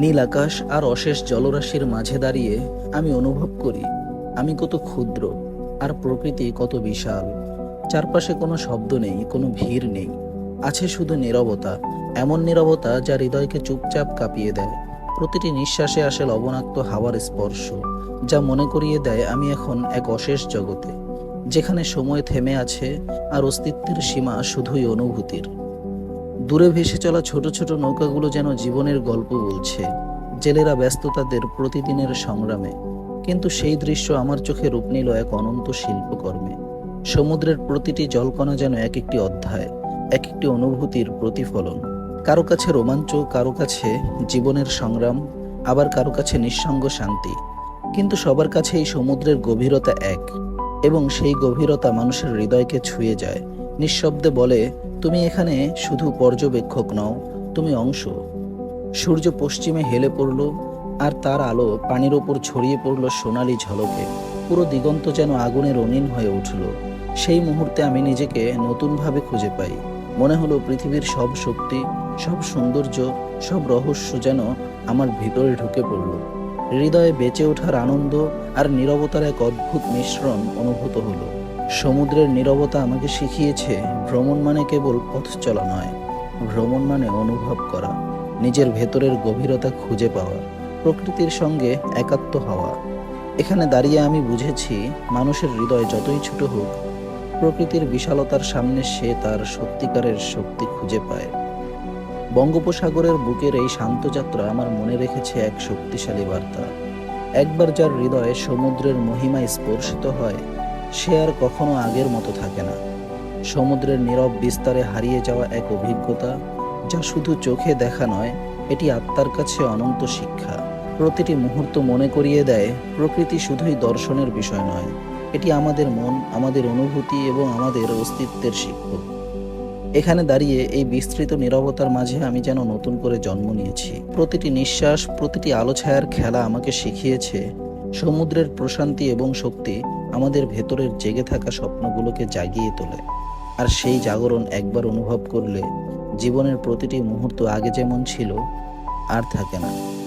নীল আকাশ আর অশেষ জলরাশির মাঝে দাঁড়িয়ে আমি অনুভব করি, আমি কত ক্ষুদ্র আর প্রকৃতি কত বিশাল। চারপাশে কোনো শব্দ নেই, কোনো ভিড় নেই। আছে শুধু নীরবতা, এমন নীরবতা যা হৃদয়কে চুপচাপ কাঁপিয়ে দেয়। প্রতিটি নিঃশ্বাসে আসে লবণাক্ত হাওয়ার স্পর্শ, যা মনে করিয়ে দেয় আমি এখন এক অশেষ জগতে, যেখানে সময় থেমে আছে আর অস্তিত্বের সীমা শুধুই অনুভূতির। দূরে ভেসে চলা ছোট ছোট নৌকাগুলো যেন জীবনের গল্প বলছে। জেলেরা ব্যস্ত তাদের প্রতিদিনের সংগ্রামে। কিন্তু সেই দৃশ্য আমার চোখে রূপ নিল এক অনন্ত শিল্পকর্মে। সমুদ্রের প্রতিটি জলকণা যেন এক একটি অধ্যায়, এক একটি অনুভূতির প্রতিফলন। কারও কাছে রোমাঞ্চ, কারও কাছে জীবনের সংগ্রাম, আবার কারও কাছে নিঃসঙ্গ শান্তি। কিন্তু সবার কাছে এই সমুদ্রের গভীরতা এক, এবং সেই গভীরতা মানুষের হৃদয়কে ছুঁয়ে যায়। নিঃশব্দে বলে তুমি এখানে শুধু পর্যবেক্ষক নও, তুমি অংশ। সূর্য পশ্চিমে হেলে পড়ল, আর তার আলো পানির ওপর ছড়িয়ে পড়ল সোনালি ঝলকে। পুরো দিগন্ত যেন আগুনে রঙিন হয়ে উঠল। সেই মুহূর্তে আমি নিজেকে নতুনভাবে খুঁজে পাই। মনে হলো পৃথিবীর সব শক্তি, সব সৌন্দর্য, সব রহস্য যেন আমার ভিতরে ঢুকে পড়ল। হৃদয়ে বেঁচে ওঠার আনন্দ আর নীরবতার এক অদ্ভুত মিশ্রণ অনুভূত হলো। সমুদ্রের নীরবতা আমাকে শিখিয়েছে, ভ্রমণ মানে কেবল পথ চলা নয়। ভ্রমণ মানে অনুভব করা, নিজের ভেতরের গভীরতা খুঁজে পাওয়া, প্রকৃতির সঙ্গে একাত্ম হওয়া। এখানে দাঁড়িয়ে আমি বুঝেছি, মানুষের হৃদয় যতই ছোট হোক, প্রকৃতির বিশালতার সামনে সে তার সত্যিকারের শক্তি খুঁজে পায়। বঙ্গোপসাগরের বুকের এই শান্ত যাত্রা আমার মনে রেখেছে এক শক্তিশালী বার্তা। একবার যার হৃদয়ে সমুদ্রের মহিমায় স্পর্শিত হয় সে আর কখনো আগের মতো থাকে না। সমুদ্রের নীরব বিস্তারে হারিয়ে যাওয়া এক অভিজ্ঞতা, যা শুধু চোখে দেখা নয়, এটি আত্মার কাছে অনন্ত শিক্ষা। প্রতিটি মুহূর্ত মনে করিয়ে দেয়, প্রকৃতি শুধুই দর্শনের বিষয় নয়, এটি আমাদের মন, আমাদের অনুভূতি এবং আমাদের অস্তিত্বের শিক্ষক। এখানে দাঁড়িয়ে এই বিস্তৃত নীরবতার মাঝে আমি যেন নতুন করে জন্ম নিয়েছি। প্রতিটি নিঃশ্বাস, প্রতিটি আলো ছায়ার খেলা আমাকে শিখিয়েছে, সমুদ্রের প্রশান্তি এবং শক্তি আমাদের ভেতরের জেগে থাকা স্বপ্নগুলোকে জাগিয়ে তোলে। আর সেই জাগরণ একবার অনুভব করলে জীবনের প্রতিটি মুহূর্ত আগে যেমন ছিল, আর থাকে না।